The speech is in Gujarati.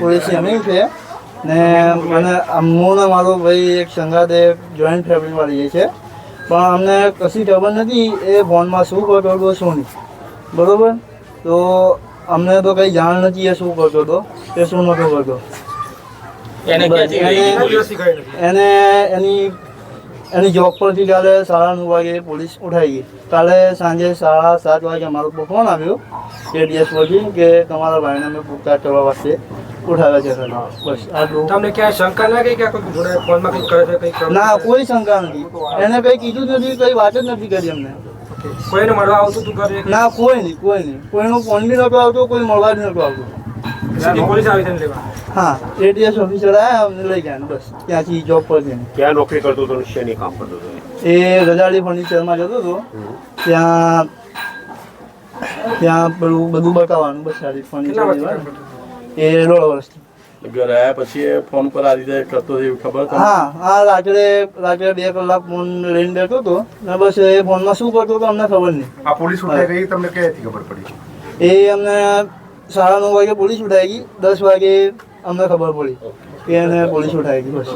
પોલીસ એમની છે. ને મને હું ને મારો ભાઈ એક સંગાતે જોઈન્ટ ફેમિલી વાળી છે પણ અમને કશી ખબર નથી એ ફોનમાં શું કરતો હતો શું નહીં. બરોબર? તો અમને તો કંઈ જાણ નથી એ શું કરતો હતો એ શું નહોતો કરતો એને એને એને જોબ પરથી કાલે સાડા નવ વાગે પોલીસ ઉઠાઈ ગઈ. કાલે સાંજે સાડા સાત વાગે અમારો ફોન આવ્યો કે ડીએસ પરથી કે તમારા ભાઈને અમે પૂછતાછ કરવા વાસ્તે. ઉઠાવ્યા છે. બસ આટલું તમને ક્યાંય શંકા ના ગઈ કે કોઈ જોડે ફોનમાં કંઈક કરે છે કંઈક ના કોઈ શંકા નથી. એને કંઈ કીધું જ નથી કંઈ વાત જ નથી કરી અમને કોઈને મળવા આવતું તું ઘરે? ના કોઈ નહીં કોઈ નહીં. કોઈનો ફોન બી નહોતો આવતો કોઈ મળવા જ નહોતો આવતો. પોલીસ આવી તેને લેવા? હા એટીએસ ઓફિસર આવ્યા અમને લઈ ગયા બસ. ત્યાંથી જોબ પર જઈને. ક્યાં નોકરી કરતો હતો શેની કામ કરતો હતો? એ રજાડી ફર્નિચરમાં જતો હતો. ત્યાં ત્યાં પેલું બધું બતાવવાનું બસ સારી ફર્નિચર વર્ષથી એ દોઢ વર્ષથી ઘરે આવ્યા પછી એ ફોન પર આ રીતે કરતો એવું ખબર હા હા રાત્રે રાત્રે બે કલાક ફોન લઈને બેઠો હતો. ને બસ એ ફોનમાં શું કરતો હતો અમને ખબર નહીં. આ પોલીસ ઉઠાઈ ગઈ? તમને ક્યાંથી ખબર પડી? એ અમને સાડા નવ વાગે પોલીસ ઉઠાઈ ગઈ. દસ વાગે અમને ખબર પડી કે એને પોલીસ ઉઠાઈ ગઈ. બસ